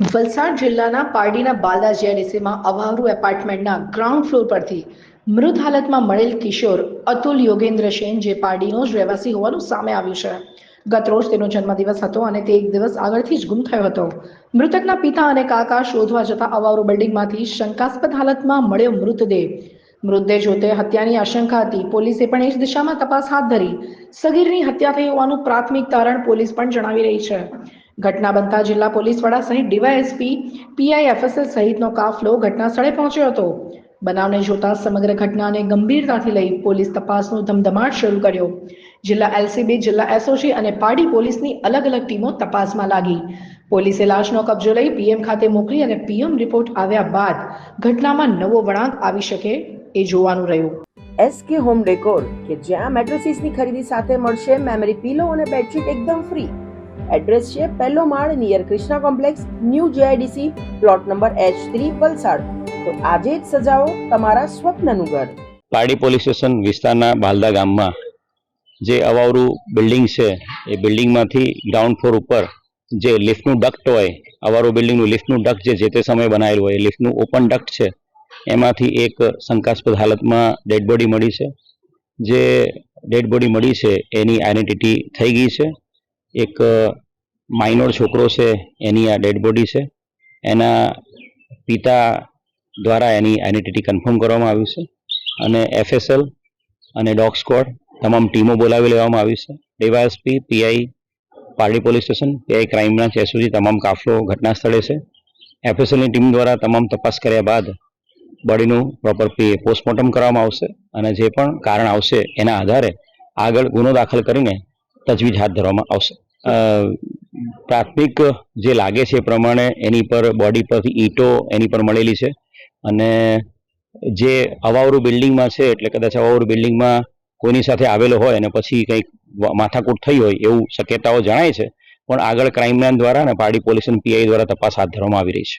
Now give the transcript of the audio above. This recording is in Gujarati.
વલસાડ જિલ્લાના પારડીના બાલદા જીઆઈડીસીમાં અવારુ એપાર્ટમેન્ટના ગ્રાઉન્ડ ફ્લોર પરથી મૃત હાલતમાં મળેલ કિશોર અતુલ યોગેન્દ્ર સેન, જે પારડીનો જ રહેવાસી હોવાનું સામે આવ્યું છે. ગતરોજ તેનો જન્મદિવસ હતો અને તે એક દિવસ આગળથી જ ગુમ થયો હતો. મૃતકના પિતા અને કાકા શોધવા જતા અવારુ બિલ્ડિંગમાંથી શંકાસ્પદ હાલતમાં મળ્યો મૃતદેહ. મૃતદેહ જોતે હત્યાની આશંકા હતી. પોલીસે પણ એ જ દિશામાં તપાસ હાથ ધરી. સગીરની હત્યા થઈ હોવાનું પ્રાથમિક તારણ પોલીસ પણ જણાવી રહી છે. ઘટના બનતા જિલ્લા પોલીસ વડા સહિત ડીવાયએસપી પીઆઈ એફએસએલ સહિતનો કાફલો ઘટના સ્થળે પહોંચ્યો હતો. બનાવને જોતા સમગ્ર ઘટનાને ગંભીરતાથી લઈ પોલીસ તપાસનો ધમધમાટ શરૂ કર્યો. જિલ્લા એલસીબી, જિલ્લા એસઓજી અને પાડી પોલીસની અલગ અલગ ટીમો તપાસમાં લાગી. પોલીસે લાશનો કબજો લઈ પીએમ ખાતે મોકલી અને પીએમ રિપોર્ટ આવ્યા બાદ ઘટનામાં નવો વળાંક આવી શકે એ જોવાનું રહ્યું. એસકે હોમ ડેકોર, કે જ્યાં મેટ્રેસીસની ખરીદી સાથે મળશે, મેમરી પીલો અને બેડશીટ એકદમ ફ્રી. એડ્રેસ છે પહેલો માળ near Krishna complex, new GIDC, plot number H three, Valsad. તો આજે જ સજાવો તમારા સ્વપ્નનું ઘર. પારડી પોલીસ સ્ટેશન વિસ્તારના બાલદા ગામમાં જે અવાવરું બિલ્ડિંગ છે, એ બિલ્ડિંગમાંથી ગ્રાઉન્ડ ફ્લોર ઉપર જે લિફ્ટનું ડક્ટ હોય અવારું બિલ્ડિંગનું લિફ્ટનું ડક્ટ જે જે તે સમયે બનાવેલું હોય લિફ્ટનું ઓપન ડક્ટ છે, એમાંથી એક શંકાસ્પદ હાલતમાં ડેડ બોડી મળી છે. જે ડેડ બોડી મળી છે, એની આઈડેન્ટિટી થઈ ગઈ છે. એક માઇનોર છોકરો છે, એની આ ડેડ બોડી છે. એના પિતા દ્વારા એની આઈડેન્ટિટી કન્ફર્મ કરવામાં આવ્યું છે. અને એફએસએલ અને ડોગ સ્કોડ તમામ ટીમો બોલાવી લેવામાં આવી છે. DYSP PI Pardi police station PI crime branch SOG તમામ કાફલો ઘટના સ્થળે છે. એફએસએલની ટીમ દ્વારા તમામ તપાસ કર્યા બાદ બોડીનું પ્રોપર પોસ્ટમોર્ટમ કરવામાં આવશે. અને જે પણ કારણ આવશે એના આધારે આગળ ગુનો દાખલ કરીને તજવીજ હાથ ધરવામાં આવશે. પ્રાથમિક જે લાગે છે એ પ્રમાણે એની પર બોડી પરથી ઈંટો એની પર મળેલી છે. અને જે અવાવરું બિલ્ડિંગમાં છે, એટલે કદાચ અવાવરું બિલ્ડિંગમાં કોઈની સાથે આવેલો હોય અને પછી કંઈક માથાકૂટ થઈ હોય એવું શક્યતાઓ જણાય છે, પણ આગળ ક્રાઇમ બ્રાન્ચ દ્વારા અને પારડી પોલીસ અને પીઆઈ દ્વારા તપાસ હાથ ધરવામાં આવી રહી છે.